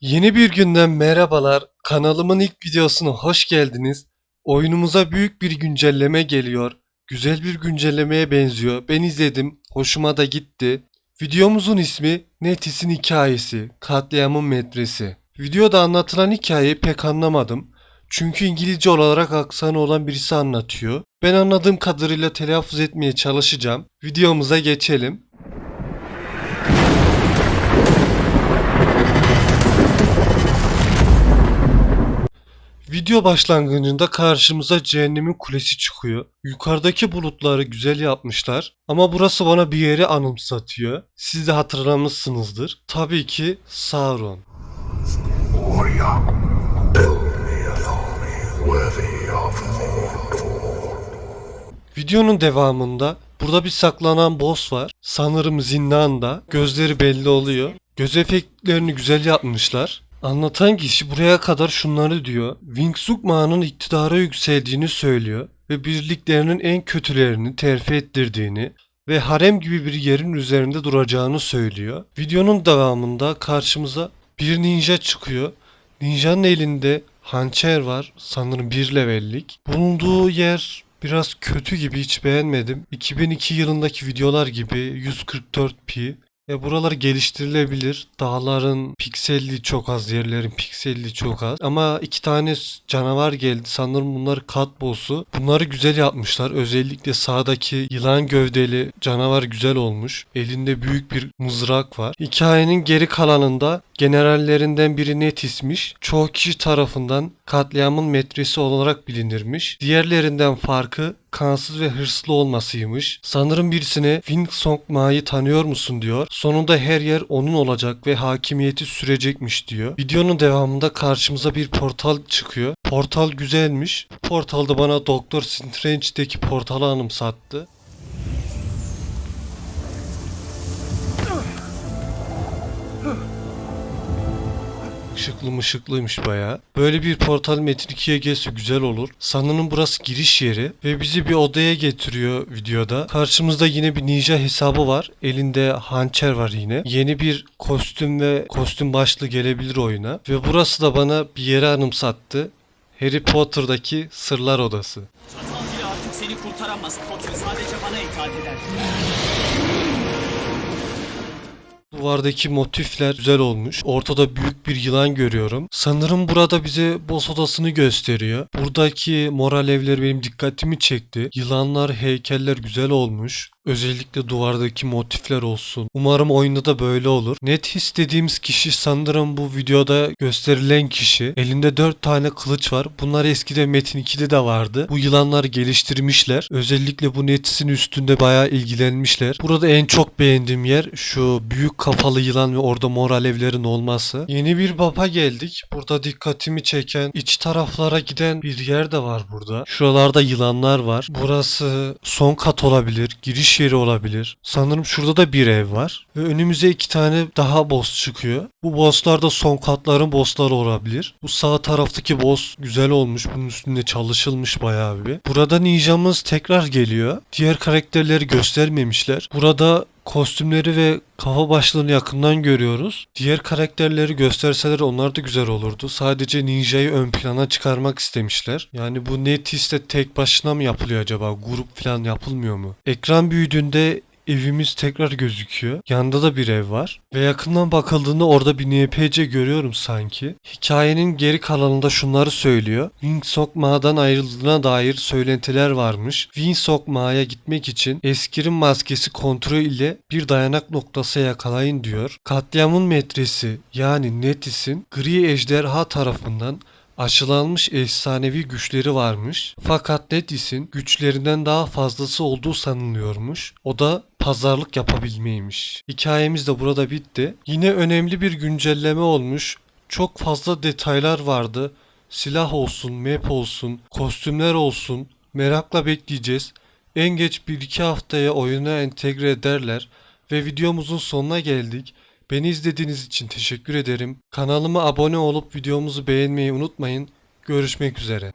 Yeni bir günden merhabalar. Kanalımın ilk videosuna hoş geldiniz. Oyunumuza büyük bir güncelleme geliyor. Güzel bir güncellemeye benziyor. Ben izledim. Hoşuma da gitti. Videomuzun ismi Netis'in hikayesi. Katliamın metresi. Videoda anlatılan hikayeyi pek anlamadım. Çünkü İngilizce olarak aksanı olan birisi anlatıyor. Ben anladığım kadarıyla telaffuz etmeye çalışacağım. Videomuza geçelim. Video başlangıcında karşımıza cehennemin kulesi çıkıyor. Yukarıdaki bulutları güzel yapmışlar. Ama burası bana bir yeri anımsatıyor. Siz de hatırlamışsınızdır. Tabii ki Sauron. Videonun devamında burada bir saklanan boss var. Sanırım zindanda. Gözleri belli oluyor. Göz efektlerini güzel yapmışlar. Anlatan kişi buraya kadar şunları diyor. Wingsuk Ma'nın iktidara yükseldiğini söylüyor ve birliklerinin en kötülerini terfi ettirdiğini ve harem gibi bir yerin üzerinde duracağını söylüyor. Videonun devamında karşımıza bir ninja çıkıyor. Ninjanın elinde hançer var. Sanırım bir levellik. Bulunduğu yer biraz kötü gibi hiç beğenmedim. 2002 yılındaki videolar gibi 144p. E buralar geliştirilebilir. Dağların pikselliği çok az, yerlerin pikselliği çok az. Ama iki tane canavar geldi. Sanırım bunlar kat boss'u. Bunları güzel yapmışlar. Özellikle sağdaki yılan gövdeli canavar güzel olmuş. Elinde büyük bir mızrak var. Hikayenin geri kalanında generallerinden biri Netis'miş. Çoğu kişi tarafından katliamın metresi olarak bilinirmiş. Diğerlerinden farkı kansız ve hırslı olmasıymış. Sanırım birisine Wing Song Ma'yı tanıyor musun diyor. Sonunda her yer onun olacak ve hakimiyeti sürecekmiş diyor. Videonun devamında karşımıza bir portal çıkıyor. Portal güzelmiş. Portalda bana Doctor Strange'deki portalı anımsattı. Işıklı mışıklıymış bayağı. Böyle bir portal Metin 2'ye gelse güzel olur. Sanırım burası giriş yeri ve bizi bir odaya getiriyor videoda. Karşımızda yine bir ninja hesabı var. Elinde hançer var yine. Yeni bir kostüm ve kostüm başlığı gelebilir oyuna. Ve burası da bana bir yere anımsattı. Harry Potter'daki Sırlar Odası. Çatal artık seni kurtaramaz Potter. Sadece bana itaat eder. Duvardaki motifler güzel olmuş. Ortada büyük bir yılan görüyorum. Sanırım burada bize boss odasını gösteriyor. Buradaki moral evleri benim dikkatimi çekti. Yılanlar, heykeller güzel olmuş. Özellikle duvardaki motifler olsun. Umarım oyunda da böyle olur. Net his dediğimiz kişi sanırım bu videoda gösterilen kişi. Elinde 4 tane kılıç var. Bunlar eskide Metin 2'de de vardı. Bu yılanları geliştirmişler. Özellikle bu Netis'in üstünde bayağı ilgilenmişler. Burada en çok beğendiğim yer şu büyük kafalı yılan ve orada mor alevlerin olması. Yeni bir baba geldik. Burada dikkatimi çeken iç taraflara giden bir yer de var burada. Şuralarda yılanlar var. Burası son kat olabilir. Giriş yeri olabilir. Sanırım şurada da bir ev var. Ve önümüze iki tane daha boss çıkıyor. Bu bosslar da son katların bossları olabilir. Bu sağ taraftaki boss güzel olmuş. Bunun üstünde çalışılmış bayağı bir. Burada ninjamız tekrar geliyor. Diğer karakterleri göstermemişler. Burada kostümleri ve kafa başlığını yakından görüyoruz. Diğer karakterleri gösterseler onlar da güzel olurdu. Sadece ninjayı ön plana çıkarmak istemişler. Yani bu Netis'te tek başına mı yapılıyor acaba? Grup falan yapılmıyor mu? Ekran büyüdüğünde evimiz tekrar gözüküyor. Yanında da bir ev var. Ve yakından bakıldığında orada bir NPC görüyorum sanki. Hikayenin geri kalanında şunları söylüyor. Wingsok Ma'dan ayrıldığına dair söylentiler varmış. Wingsok Ma'ya gitmek için eskirin maskesi kontrol ile bir dayanak noktası yakalayın diyor. Katliamın metresi yani Netis'in gri ejderha tarafından aşılanmış efsanevi güçleri varmış. Fakat Netis'in güçlerinden daha fazlası olduğu sanılıyormuş. O da pazarlık yapabilmeymiş. Hikayemiz de burada bitti. Yine önemli bir güncelleme olmuş. Çok fazla detaylar vardı. Silah olsun, map olsun, kostümler olsun. Merakla bekleyeceğiz. En geç 1-2 haftaya oyuna entegre ederler. Ve videomuzun sonuna geldik. Beni izlediğiniz için teşekkür ederim. Kanalıma abone olup videomuzu beğenmeyi unutmayın. Görüşmek üzere.